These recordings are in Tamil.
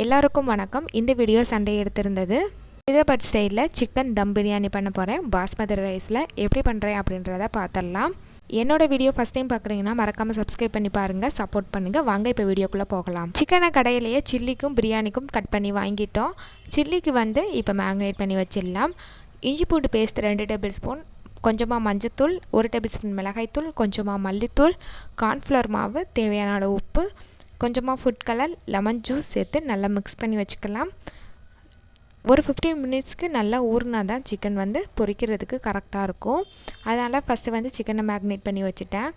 எல்லாருக்கும் வணக்கம். இந்த வீடியோ சண்டே எடுத்திருந்தது ஹைதராபாத் ஸ்டைலில் சிக்கன் தம் பிரியாணி பண்ண போகிறேன் பாஸ்மதி ரைஸில் எப்படி பண்ணுறேன் அப்படின்றத பார்த்துடலாம். என்னோட வீடியோ ஃபஸ்ட் டைம் பார்க்குறீங்கன்னா மறக்காமல் சப்ஸ்கிரைப் பண்ணி பாருங்கள் சப்போர்ட் பண்ணுங்கள் வாங்க இப்போ வீடியோக்குள்ளே போகலாம். சிக்கனை கடையிலேயே சில்லிக்கும் பிரியாணிக்கும் கட் பண்ணி வாங்கிட்டோம். சில்லிக்கு வந்து இப்போ மேக்னேட் பண்ணி வச்சிடலாம். இஞ்சி பூண்டு பேஸ்ட் ரெண்டு டேபிள் ஸ்பூன் கொஞ்சமாக மஞ்சத்தூள் ஒரு டேபிள் ஸ்பூன் மிளகாய்த்தூள் கொஞ்சமாக மல்லித்தூள் கார்ன்ஃப்ளவர் மாவு தேவையான உப்பு கொஞ்சமாக ஃபுட் கலர் லெமன் ஜூஸ் சேர்த்து நல்லா மிக்ஸ் பண்ணி வச்சுக்கலாம். ஒரு ஃபிஃப்டீன் மினிட்ஸ்க்கு நல்லா ஊறினா தான் சிக்கன் வந்து பொரிக்கிறதுக்கு கரெக்டாக இருக்கும். அதனால் ஃபஸ்ட்டு வந்து சிக்கனை மேக்னேட் பண்ணி வச்சுட்டேன்.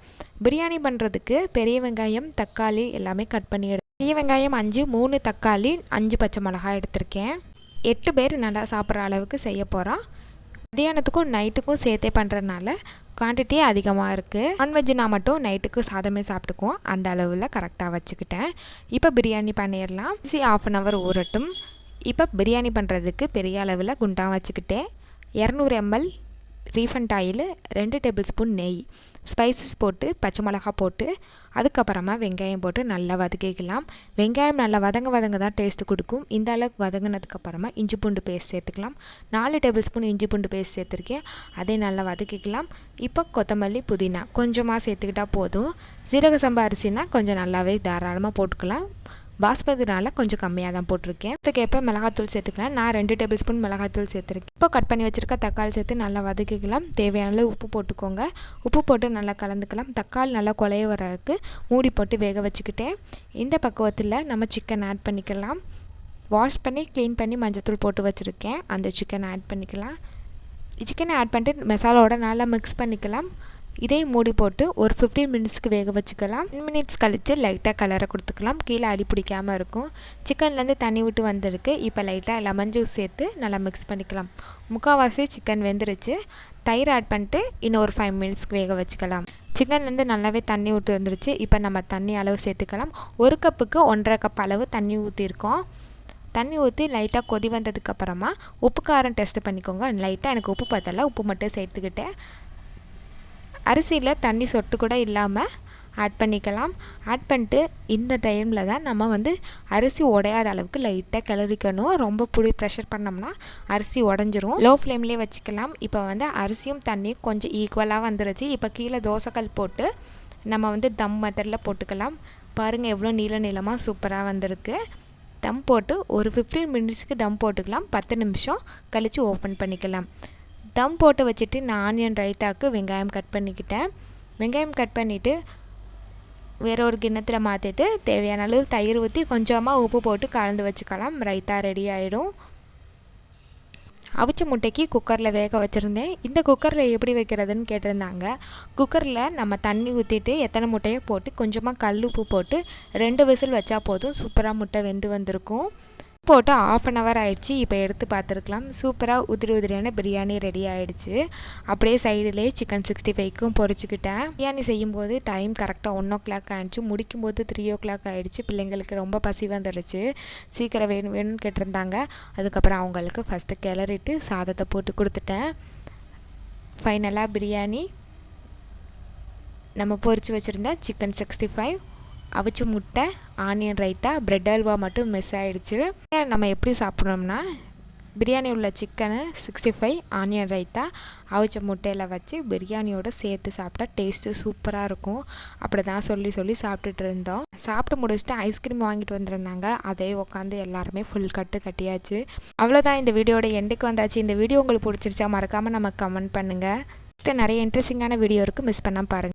பிரியாணி பண்ணுறதுக்கு பெரிய வெங்காயம் தக்காளி எல்லாமே கட் பண்ணி எடு பெரிய வெங்காயம் அஞ்சு மூணு தக்காளி அஞ்சு பச்சை மிளகாய் எடுத்திருக்கேன். எட்டு பேர் நல்லா சாப்பிட்ற அளவுக்கு செய்ய போகிறோம் மதியானத்துக்கும் நைட்டுக்கும் சேர்த்தே பண்ணுறதுனால குவான்டிட்டி அதிகமாக இருக்குது நான்வெஜ்னா மட்டும் நைட்டுக்கு சாதமே சாப்பிட்டுக்குவோம். அந்த அளவில் கரெக்டாக வச்சுக்கிட்டேன். இப்போ பிரியாணி பண்ணிடலாம் சி ஆஃப் அன் ஹவர் ஊறட்டும். இப்போ பிரியாணி பண்ணுறதுக்கு பெரிய அளவில் குண்டாக வச்சுக்கிட்டேன். இரநூறு எம்எல் ரீஃபண்ட் ஆயில் ரெண்டு டேபிள் ஸ்பூன் நெய் ஸ்பைசஸ் போட்டு பச்சை மிளகா போட்டு அதுக்கப்புறமா வெங்காயம் போட்டு நல்லா வதக்கிக்கலாம். வெங்காயம் நல்லா வதங்க வதங்க தான் டேஸ்ட்டு கொடுக்கும். இந்த அளவுக்கு வதங்கினதுக்கப்புறமா இஞ்சி பூண்டு பேஸ்ட் சேர்த்துக்கலாம். நாலு டேபிள் ஸ்பூன் இஞ்சி பூண்டு பேஸ்ட் சேர்த்துருக்கேன். அதை நல்லா வதக்கிக்கலாம். இப்போ கொத்தமல்லி புதினா கொஞ்சமாக சேர்த்துக்கிட்டால் போதும். சீரக சம்பா அரிசினா கொஞ்சம் நல்லாவே தாராளமாக போட்டுக்கலாம். பாஸ்மதினால கொஞ்சம் கம்மியாக தான் போட்டிருக்கேன். அதுக்கேற்ப மிளகாத்தூள் சேர்த்துக்கலாம். நான் ரெண்டு டேபிள் ஸ்பூன் மிளகாத்தூள் சேர்த்துருக்கேன். இப்போ கட் பண்ணி வச்சுருக்க தக்காளி சேர்த்து நல்லா வதக்கிக்கலாம். தேவையான உப்பு போட்டுக்கோங்க. உப்பு போட்டு நல்லா கலந்துக்கலாம். தக்காளி நல்லா குலைய வரக்கு மூடி போட்டு வேக வச்சுக்கிட்டேன். இந்த பக்குவத்தில் நம்ம சிக்கன் ஆட் பண்ணிக்கலாம். வாஷ் பண்ணி க்ளீன் பண்ணி மஞ்சத்தூள் போட்டு வச்சுருக்கேன். அந்த சிக்கனை ஆட் பண்ணிக்கலாம். சிக்கனை ஆட் பண்ணிட்டு மசாலாவோட நல்லா மிக்ஸ் பண்ணிக்கலாம். இதையும் மூடி போட்டு ஒரு ஃபிஃப்டீன் மினிட்ஸ்க்கு வேக வச்சுக்கலாம். டென் மினிட்ஸ் கழித்து லைட்டாக கலரை கொடுத்துக்கலாம். கீழே அடி பிடிக்காமல் இருக்கும். சிக்கன்லேருந்து தண்ணி விட்டு வந்திருக்கு. இப்போ லைட்டாக லெமன் ஜூஸ் சேர்த்து நல்லா மிக்ஸ் பண்ணிக்கலாம். முக்கால்வாசி சிக்கன் வெந்துருச்சு. தயிர் ஆட் பண்ணிட்டு இன்னும் ஒரு ஃபைவ் மினிட்ஸ்க்கு வேக வச்சுக்கலாம். சிக்கன்லேருந்து நல்லாவே தண்ணி விட்டு வந்துருச்சு. இப்போ நம்ம தண்ணி அளவு சேர்த்துக்கலாம். ஒரு கப்புக்கு ஒன்றரை கப் அளவு தண்ணி ஊற்றிருக்கோம் தண்ணி ஊற்றி லைட்டாக கொதி வந்ததுக்கப்புறமா உப்பு காரம் டெஸ்ட் பண்ணிக்கோங்க. லைட்டாக எனக்கு உப்பு பார்த்தல உப்பு மட்டும் சேர்த்துக்கிட்டேன். அரிசியில் தண்ணி சொட்டு கூட இல்லாமல் ஆட் பண்ணிக்கலாம். ஆட் பண்ணிட்டு இந்த டைமில் தான் நம்ம வந்து அரிசி உடையாத அளவுக்கு லைட்டாக கிளறிக்கணும். ரொம்ப புடி ப்ரெஷர் பண்ணோம்னா அரிசி உடஞ்சிரும். லோ ஃப்ளேம்லேயே வச்சுக்கலாம். இப்போ வந்து அரிசியும் தண்ணியும் கொஞ்சம் ஈக்குவலாக வந்துருச்சு. இப்போ கீழே தோசைக்கல் போட்டு நம்ம வந்து தம் மெத்தடில் போட்டுக்கலாம். பாருங்கள் எவ்வளோ நீள நீளமாக சூப்பராக வந்திருக்கு. தம் போட்டு ஒரு ஃபிஃப்டீன் மினிட்ஸ்க்கு தம் போட்டுக்கலாம். பத்து நிமிஷம் கழித்து ஓப்பன் பண்ணிக்கலாம். தம் போட்டு வச்சுட்டு நான் ஆனியன் ரைத்தாக்கு வெங்காயம் கட் பண்ணிக்கிட்டேன். வெங்காயம் கட் பண்ணிவிட்டு வேற ஒரு கிண்ணத்தில் மாற்றிட்டு தேவையான அளவு தயிர் ஊற்றி கொஞ்சமாக உப்பு போட்டு கலந்து வச்சுக்கலாம். ரைத்தா ரெடி ஆகிடும் அவிச்ச முட்டைக்கு குக்கரில் வேக வச்சுருந்தேன். இந்த குக்கரில் எப்படி வைக்கிறதுன்னு கேட்டிருந்தாங்க. குக்கரில் நம்ம தண்ணி ஊற்றிட்டு எத்தனை முட்டையை போட்டு கொஞ்சமாக கல் உப்பு போட்டு ரெண்டு விசில் வச்சா போதும். சூப்பராக முட்டை வெந்து வந்திருக்கும். போட்டு ஆஃப் அன் ஹவர் ஆயிடுச்சு. இப்போ எடுத்து பார்த்துருக்கலாம். சூப்பராக உதிரி உதிரியான பிரியாணி ரெடி ஆகிடுச்சு அப்படியே சைடுலேயே சிக்கன் சிக்ஸ்டி ஃபைவ்க்கும் பொறிச்சிக்கிட்டேன். பிரியாணி செய்யும்போது டைம் கரெக்டாக ஒன் ஓ கிளாக் முடிக்கும் போது த்ரீ ஓ கிளாக் ஆகிடுச்சு பிள்ளைங்களுக்கு ரொம்ப பசி வந்துடுச்சு சீக்கிரம் வேணும் வேணும்னு கேட்டிருந்தாங்க. அதுக்கப்புறம் அவங்களுக்கு ஃபஸ்ட்டு கிளறிட்டு சாதத்தை போட்டு கொடுத்துட்டேன். ஃபைனலாக பிரியாணி நம்ம பொறிச்சு வச்சுருந்த சிக்கன் சிக்ஸ்டி ஃபைவ் அவிச்ச முட்டை ஆனியன் ரைத்தா ப்ரெட் அல்வா மட்டும் மிஸ் ஆகிடுச்சு நம்ம எப்படி சாப்பிட்றோம்னா பிரியாணி உள்ள சிக்கனை சிக்ஸ்டி ஃபைவ் ஆனியன் ரைத்தா அவிச்ச முட்டையில் வச்சு பிரியாணியோடு சேர்த்து சாப்பிட்டா டேஸ்ட்டு சூப்பராக இருக்கும். அப்படி தான் சொல்லி சொல்லி சாப்பிட்டுட்டு இருந்தோம். சாப்பிட்டு முடிச்சுட்டு ஐஸ்கிரீம் வாங்கிட்டு வந்திருந்தாங்க. அதே உட்காந்து எல்லாருமே ஃபுல் கட்டு கட்டியாச்சு. அவ்வளோதான் இந்த வீடியோட எண்டுக்கு வந்தாச்சு. இந்த வீடியோ உங்களுக்கு பிடிச்சிருச்சா மறக்காமல் நம்ம கமெண்ட் பண்ணுங்கள் நிறைய இன்ட்ரெஸ்டிங்கான வீடியோ இருக்குது மிஸ் பண்ணால் பாருங்கள்